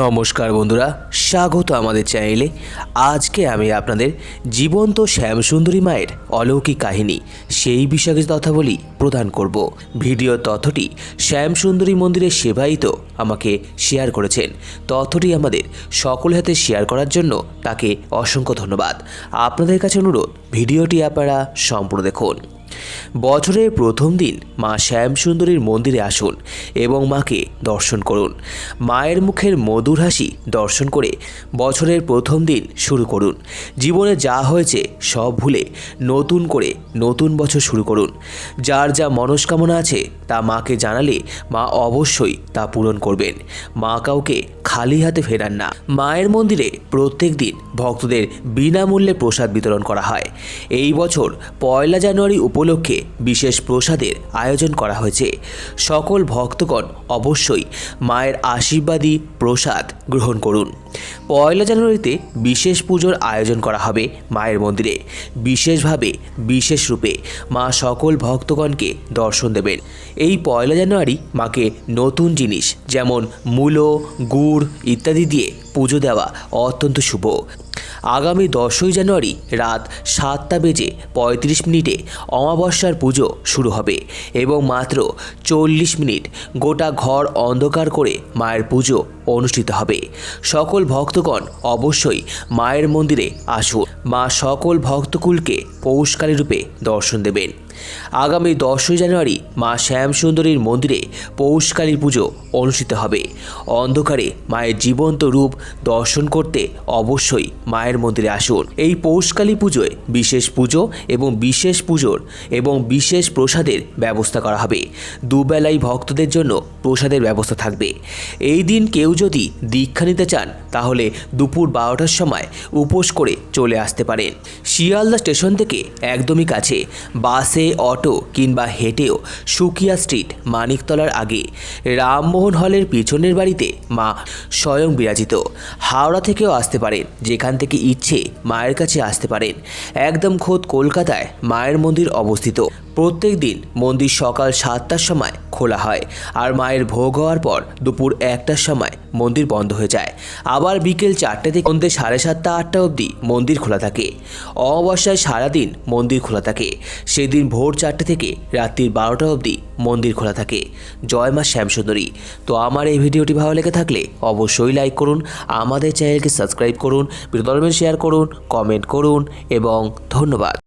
নমস্কার বন্ধুরা, স্বাগত আমাদের চ্যানেলে। আজকে আমি আপনাদের জীবন্ত শ্যামসুন্দরী মায়ের অলৌকিক কাহিনী, সেই বিষয়ে কিছু তথ্যাবলী প্রদান করব। ভিডিও তথ্যটি শ্যামসুন্দরী মন্দিরের সেবায়িত আমাকে শেয়ার করেছেন। তথ্যটি আমাদের সকল হাতে শেয়ার করার জন্য তাকে অসংখ্য ধন্যবাদ। আপনাদের কাছে অনুরোধ, ভিডিওটি আপনারা সম্পূর্ণ দেখুন। বছরের প্রথম দিন মা শ্যামসুন্দরীর মন্দিরে আসুন এবং মাকে দর্শন করুন। মায়ের মুখের মধুর হাসি দর্শন করে বছরের প্রথম দিন শুরু করুন। জীবনে যা হয়েছে সব ভুলে নতুন করে নতুন বছর শুরু করুন। যার যা মনস্কামনা আছে তা মাকে জানালে মা অবশ্যই তা পূরণ করবেন। মা কাউকে খালি হাতে ফেরান না। মায়ের মন্দিরে প্রত্যেক দিন ভক্তদের বিনামূল্যে প্রসাদ বিতরণ করা হয়। এই বছর পয়লা জানুয়ারি উপলক্ষে বিশেষ প্রসাদের আয়োজন করা হয়েছে। সকল ভক্তগণ অবশ্যই মায়ের আশীর্বাদী প্রসাদ গ্রহণ করুন। পয়লা জানুয়ারিতে বিশেষ পুজোর আয়োজন করা হবে মায়ের মন্দিরে। বিশেষভাবে, বিশেষ রূপে মা সকল ভক্তগণকে দর্শন দেবেন। এই পয়লা জানুয়ারি মাকে নতুন জিনিস যেমন মূলো, গুড় ইত্যাদি দিয়ে পুজো দেওয়া অত্যন্ত শুভ। আগামী দশই জানুয়ারি রাত সাতটা বেজে পঁয়ত্রিশ মিনিটে অমাবস্যার পুজো শুরু হবে এবং মাত্র চল্লিশ মিনিট গোটা ঘর অন্ধকার করে মায়ের পুজো অনুষ্ঠিত হবে। সকল ভক্তগণ অবশ্যই মায়ের মন্দিরে আসুন। মা সকল ভক্তকুলকে পৌষকালী রূপে দর্শন দেবেন। আগামী দশই জানুয়ারি মা শ্যামসুন্দরীর মন্দিরে পৌষকালী পুজো অনুষ্ঠিত হবে। অন্ধকারে মায়ের জীবন্ত রূপ দর্শন করতে অবশ্যই মায়ের মন্দিরে আসুন। এই পৌষকালী পুজোয় বিশেষ পুজো এবং বিশেষ পুজোর এবং বিশেষ প্রসাদের ব্যবস্থা করা হবে। দুবেলাই ভক্তদের জন্য প্রসাদের ব্যবস্থা থাকবে। এই দিন কেউ যদি দীক্ষা নিতে চান, তাহলে দুপুর বারোটার সময় উপোস করে চলে আসতে পারেন। শিয়ালদা স্টেশন থেকে একদমই কাছে। বাসে, অটো কিংবা হেঁটেও সুকিয়া স্ট্রিট, মানিকতলার আগে। রামমোহন হলের পিছনের বাড়িতে মা স্বয়ং বিরাজিত। হাওড়া থেকেও আসতে পারেন, যেখান থেকে ইচ্ছে মায়ের কাছে আসতে পারেন। একদম খোদ কলকাতায় মায়ের মন্দির অবস্থিত। প্রত্যেক দিন মন্দির সকাল সাতটার সময় খোলা হয়, আর মায়ের ভোগ হওয়ার পর দুপুর একটার সময় মন্দির বন্ধ হয়ে যায়। আবার বিকেল চারটে থেকে সন্ধ্যে সাড়ে সাতটা আটটা অবধি মন্দির খোলা থাকে। অমাবস্যায় সারাদিন মন্দির খোলা থাকে। সেদিন ভোর চারটে থেকে রাত্রির বারোটা অবধি মন্দির খোলা থাকে। জয় মা শ্যামসুন্দরী। তো আমার এই ভিডিওটি ভালো লেগে থাকলে অবশ্যই লাইক করুন, আমাদের চ্যানেলকে সাবস্ক্রাইব করুন ভিডিও শেয়ার করুন কমেন্ট করুন এবং ধন্যবাদ।